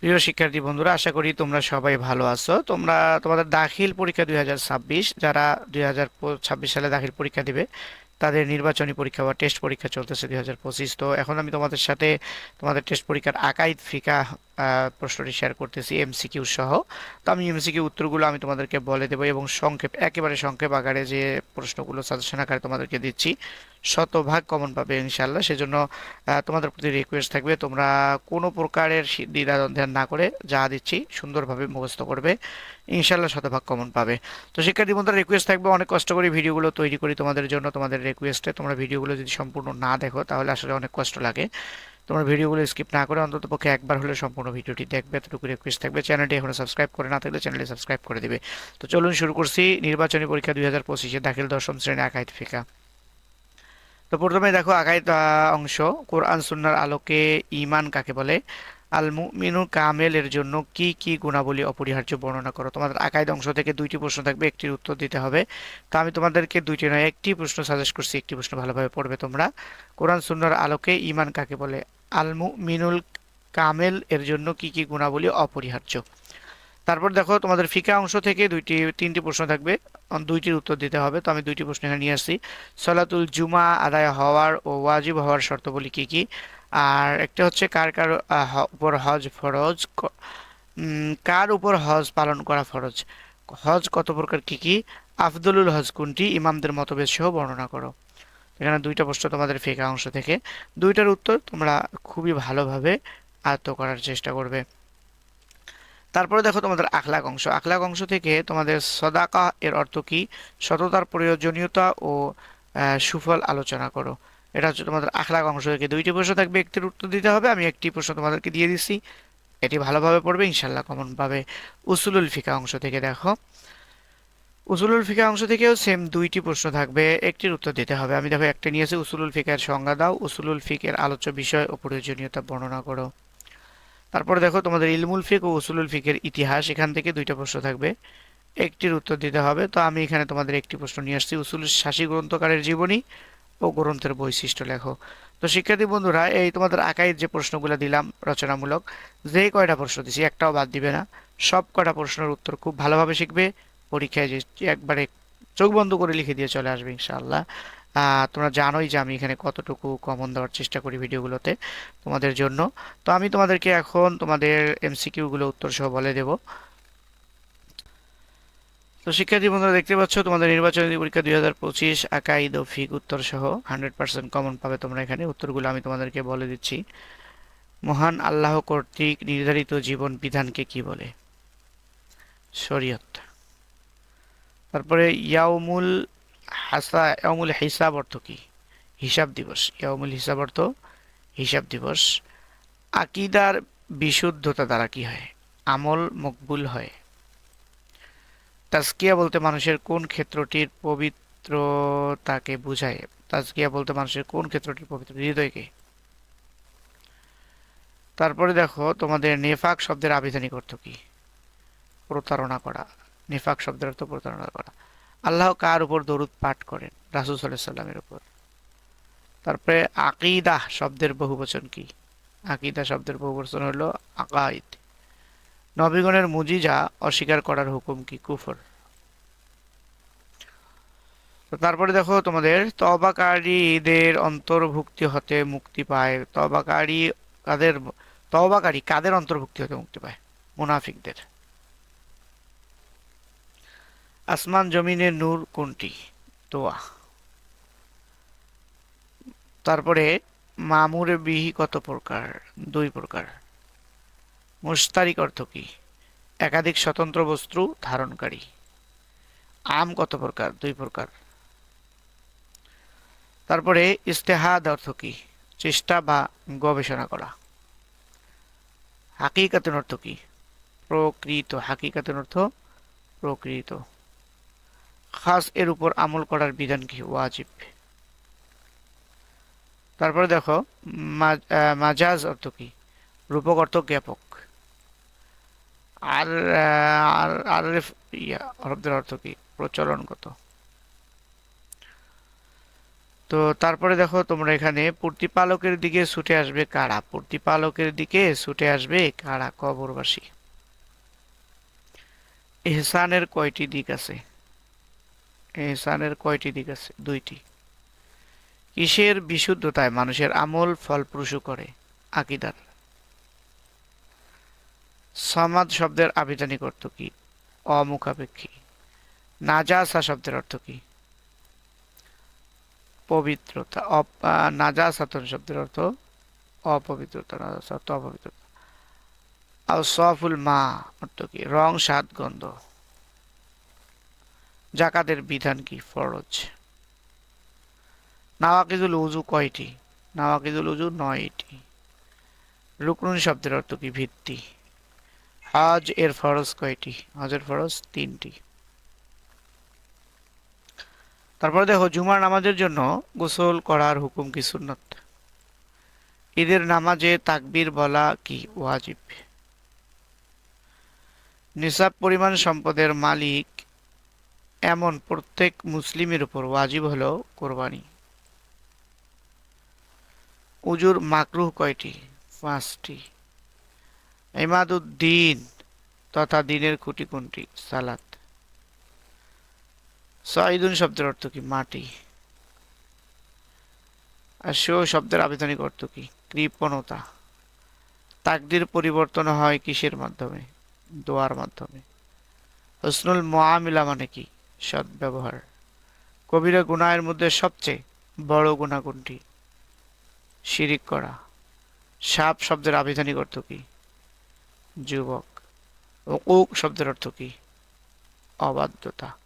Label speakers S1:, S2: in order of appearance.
S1: প্রিয় শিক্ষার্থী বন্ধুরা, আশা করি তোমরা সবাই ভালো আছো। তোমরা, তোমাদের দাখিল পরীক্ষা দুই হাজার ছাব্বিশ, যারা দুই হাজার ছাব্বিশ সালে দাখিল পরীক্ষা দিবে, তাদের নির্বাচনী পরীক্ষা বা টেস্ট পরীক্ষা চলতেছে দুই হাজার পঁচিশ। তো এখন আমি তোমাদের সাথে তোমাদের টেস্ট পরীক্ষার আকাইদ ফিকা প্রশ্নটি শেয়ার করতেছি এমসিকিউ সহ। তো আমি এমসিকিউ উত্তরগুলো আমি তোমাদেরকে বলে দেবো এবং সংক্ষেপ, একেবারে সংক্ষেপ আকারে যে প্রশ্নগুলো সাজেশন আকারে তোমাদেরকে দিচ্ছি, শতভাগ কমন পাবে ইনশাল্লাহ সেজন্য তোমাদের প্রতি রিকোয়েস্ট থাকবে তোমরা কোনো প্রকারের দ্বিধাদ্বন্দ্ব না করে যা দিচ্ছি সুন্দরভাবে মুখস্থ করবে ইনশাল্লাহ শতভাগ কমন পাবে। তো শিক্ষার্থী বন্ধুরা রিকোয়েস্ট থাকবে, অনেক কষ্ট করে ভিডিওগুলো তৈরি করি তোমাদের জন্য, তোমাদের রিকোয়েস্টে তোমরা ভিডিওগুলো যদি সম্পূর্ণ না দেখো তাহলে আসলে অনেক কষ্ট লাগে। তোমরা ভিডিওগুলো স্কিপ না করে অন্তত পক্ষে একবার হলে সম্পূর্ণ ভিডিওটি দেখবে। এতটুকু রিকোয়েস্ট থাকবে। চ্যানেলটি এখনও সাবস্ক্রাইব করে না থাকলে চ্যানেলটি সাবস্ক্রাইব করে দিবে। তো চলুন শুরু করছি। নির্বাচনী পরীক্ষা দুই হাজার পঁচিশে দাখিল দশম শ্রেণি আকাইদ ফিকা। তো প্রথমে দেখো আকাইত অংশ। কোরআন, সুন্নার আলোকে ইমান কাকে বলে? আল মুমিনুল কামেলের জন্য কি কি গুণাবলী অপরিহার্য বর্ণনা করো? তোমাদের আকাইদ অংশ থেকে দুইটি প্রশ্ন থাকবে, একটির উত্তর দিতে হবে। তো আমি তোমাদেরকে দুইটি নয়, একটি প্রশ্ন সাজেস্ট করছি, একটি প্রশ্ন ভালোভাবে পড়বে তোমরা। কোরআন, সুন্নার আলোকে ইমান কাকে বলে? আল মিনুল কামেল এর জন্য কি কি গুণাবলী অপরিহার্য? তারপর দেখো, তোমাদের ফিকা অংশ থেকে দুইটি, তিনটি প্রশ্ন থাকবে। দুইটির উত্তর দিতে হবে, তো আমি দুইটি প্রশ্ন এখানে নিয়ে আসছি। সলাতুল জুমা আদায় হওয়ার ও ওয়াজিব হওয়ার শর্তাবলী কি কি? আর একটা হচ্ছে কার কার উপর হজ ফরজ কার উপর হজ পালন করা ফরজ? হজ কত প্রকার কি কি? আফদলুল হজ কোনটি? ইমামদের মতভেদ সহ বর্ণনা করো। এখানে দুইটা প্রশ্ন তোমাদের ফিকা অংশ থেকে। দুইটার উত্তর তোমরা খুবই ভালোভাবে আয়ত্ত করার চেষ্টা করবে। তারপরে দেখো তোমাদের আখলাক অংশ। আখলাক অংশ থেকে তোমাদের সদাকা এর অর্থ কী? সততার প্রয়োজনীয়তা ও সুফল আলোচনা করো। এটা হচ্ছে তোমাদের আখলাক অংশ থেকে। দুইটি প্রশ্ন থাকবে, একটির উত্তর দিতে হবে, আমি একটি প্রশ্ন তোমাদেরকে দিয়ে দিচ্ছি। এটি ভালোভাবে পড়বে ইনশাল্লাহ কমন পাবে। উসুলুল ফিকা অংশ থেকে দেখো। উসুলুল ফিকা অংশ থেকেও সেম দুইটি প্রশ্ন থাকবে, একটির উত্তর দিতে হবে। আমি দেখো, একটা নিয়েছি, উসুলুল ফিকার সংজ্ঞা দাও, উসুলুল ফিকের আলোচ্য বিষয় ও প্রয়োজনীয়তা বর্ণনা করো। তারপরে দেখো, তোমাদের ইলমুল ফিক ও উসুলুল ফিকের ইতিহাস, এখান থেকে দুইটা প্রশ্ন থাকবে। একটির উত্তর দিতে হবে, তো আমি এখানে তোমাদের একটি প্রশ্ন নিয়ে আসছি। উসুল শাসী গ্রন্থকারের জীবনী ও গ্রন্থের বৈশিষ্ট্য লেখো। তো শিক্ষার্থী বন্ধুরা, এই তোমাদের আকাইয়ের যে প্রশ্নগুলো দিলাম, রচনামূলক, যে কয়টা প্রশ্ন দিছি, একটাও বাদ দিবে না। সব কয়টা প্রশ্নের উত্তর খুব ভালোভাবে শিখবে। পরীক্ষায় যে একবারে চোখ বন্ধ করে লিখে দিয়ে চলে আসবে ইনশাআল্লাহ। তোমরা জানোই যে আমি এখানে কতটুকু কমন দেওয়ার চেষ্টা করি ভিডিওগুলোতে তোমাদের জন্য। তো আমি তোমাদেরকে এখন তোমাদের এমসিকিউ গুলো উত্তর সহ বলে দেব। তো শিক্ষার্থী বন্ধুরা, দেখতে পাচ্ছ তোমাদের নির্বাচনী পরীক্ষা দুই হাজার পঁচিশ আকাইদ ও ফিক উত্তর সহ হান্ড্রেড পার্সেন্ট কমন পাবে তোমরা এখানে। উত্তরগুলো আমি তোমাদেরকে বলে দিচ্ছি। মহান আল্লাহ কর্তৃক নির্ধারিত জীবন বিধানকে কি বলে? শরীয়ত। তারপরে ইয়াউমুল হাসা, ইয়াউমুল হিসাব অর্থ কি? হিসাব দিবস। ইয়াউমুল হিসাব অর্থ হিসাব দিবস। আকিদার বিশুদ্ধতা দ্বারা কি হয়? আমল মকবুল হয়। তাজকিয়া বলতে মানুষের কোন ক্ষেত্রটির পবিত্রতাকে বোঝায়? তাজকিয়া বলতে মানুষের কোন ক্ষেত্রটির পবিত্র? হৃদয়কে তারপরে দেখো, তোমাদের নেফাক শব্দের আবিধানিক অর্থ কি? প্রতারণা করা। নেফাক শব্দের অর্থ প্রতারণা করা। আল্লাহ কার উপর দরুদ পাঠ করেন? রাসূল আলাইহি সাল্লামের উপর। তারপরে আকিদাহ শব্দের বহুবচন কি? আকিদা শব্দের বহুবচন হলো আকাইদ। নবীগণের মুজিজা অস্বীকার করার হুকুম কি? কুফর। তারপরে দেখো তোমাদের, তবাকারীদের অন্তর্ভুক্তি হতে মুক্তি পায়। তবাকারী কাদের তবাকারী কাদের অন্তর্ভুক্তি হতে মুক্তি পায়? মুনাফিকদের। আসমান জমিনের নূর কোনটি? দোয়া। তারপরে, মামুরে বিহি কত প্রকার? দুই প্রকার। মুস্তারিক অর্থ কি? একাধিক স্বতন্ত্র বস্তু ধারণকারী। আম কত প্রকার? দুই প্রকার। তারপরে, ইস্তেহাদ অর্থ কি? চেষ্টা বা গবেষণা করা। হাকিকাতের অর্থ কি? প্রকৃত। হাকিকাতের অর্থ প্রকৃত। খাস এর উপর আমল করার বিধান কি? ওয়াজিব। তারপরে দেখো মাজাজ অর্থ কি? রূপক অর্থ জ্ঞাপক। আর আর আর ইয়া অর্থ কি? প্রচলনগত। তো তারপরে দেখো, তোমরা এখানে প্রতিপালকের দিকে ছুটে আসবে কারা? প্রতিপালকের দিকে ছুটে আসবে কারা? কবরবাসী। এহসানের কয়টি দিক আছে? এহসানের কয়টি দিক আছে? দুইটি। কিসের বিশুদ্ধতায় মানুষের আমল ফলপ্রসূ করে? আকিদার। সমাদ শব্দের আবিধানিক অর্থ কি? অমুখাপেক্ষী। নাজাসা শব্দের অর্থ কি? পবিত্রতা। নাজাসাতন শব্দের অর্থ অপবিত্রতা নাজাসা অর্থ অপবিত্রতা। আর সফুল মা অর্থ কি? রং, স্বাদ, গন্ধ। জাকাতের বিধান কি? ফরজ। নাওয়াকিজুল উজু কয়টি? নাওয়াকিজুল উজু নয়টি। রুকনুন শব্দের অর্থ কি? ভিত্তি। হজ এর ফরজ কয়টি? হজের ফরজ তিনটি। তারপরে দেখো, জুমার নামাজের জন্য গোসল করার হুকুম কি? সুন্নত। ঈদের নামাজে তাকবির বলা কি? ওয়াজিব। নিসাব পরিমাণ সম্পদের মালিক এমন প্রত্যেক মুসলিমের উপর ওয়াজিব হলো কোরবানি। উজুর মাকরুহ কয়টি? পাঁচটি। ইমাদুদ্দিন তথা দিনের খুঁটি কোনটি? সালাত। সাইদুন শব্দের অর্থ কি? মাটি। আর শো শব্দের আবেদনিক অর্থ কি? কৃপণতা। তাকদির পরিবর্তন হয় কিসের মাধ্যমে? দোয়ার মাধ্যমে। হসনুল মোয়ামিলা মানে কি? সদ্ব্যবহার কবিরা গুনাহের মধ্যে সবচেয়ে বড় গুণা কোনটি? শিরিক করা। সাপ শব্দের আবিধানিক অর্থ কি? যুবক। ও ওক শব্দের অর্থ কি? অবাধ্যতা।